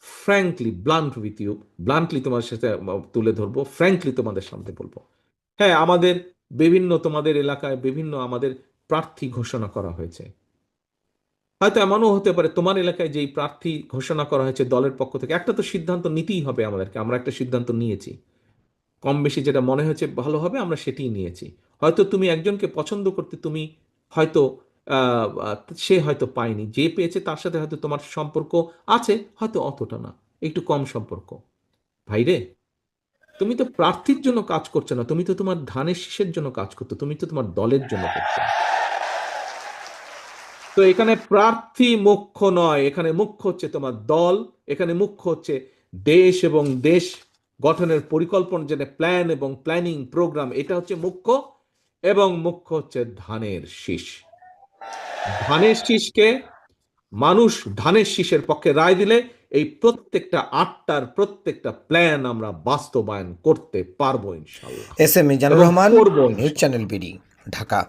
Frankly blunt with you bluntly তোমার সাথে তুলে ধরবো ফ্র্যাঙ্কলি তোমাদের সামনে বলব। হ্যাঁ আমাদের বিভিন্ন তোমাদের এলাকায় বিভিন্ন আমাদের প্রার্থী ঘোষণা করা হয়েছে। হয়তো এমনও হতে পারে, তোমার এলাকায় যেই প্রার্থী ঘোষণা করা হয়েছে দলের পক্ষ থেকে, একটা তো সিদ্ধান্ত নিতেই হবে আমাদেরকে, আমরা একটা সিদ্ধান্ত নিয়েছি। কম বেশি যেটা মনে হয়েছে ভালো হবে, আমরা সেটিই নিয়েছি। হয়তো তুমি একজনকে পছন্দ করতে, তুমি হয়তো সে হয়তো পায়নি। যে পেয়েছে তার সাথে হয়তো তোমার সম্পর্ক আছে, হয়তো অতটা না। একটু কম সম্পর্ক। ভাইরে তুমি তো প্রার্থীর জন্য কাজ করছ না। তুমি তো তোমার ধানের শীষের জন্য কাজ করতো তুমি তো তোমার দলের জন্য করছ। তো এখানে প্রার্থী মুখ্য নয়। এখানে মুখ্য হচ্ছে তোমার দল। এখানে মুখ্য হচ্ছে দেশ এবং দেশ গঠনের পরিকল্পনা, যেটা প্ল্যান এবং প্ল্যানিং প্রোগ্রাম এটা হচ্ছে মুখ্য এবং মুখ্য হচ্ছে ধানের শীষ। ধানের শীষকে মানুষ ধানের শীষের পক্ষে রায় দিলে এই প্রত্যেকটা আটটার প্রত্যেকটা প্ল্যান আমরা বাস্তবায়ন করতে পারব ইনশাল্লাহ। S M Mizanur Rahman news channel BD Dhaka.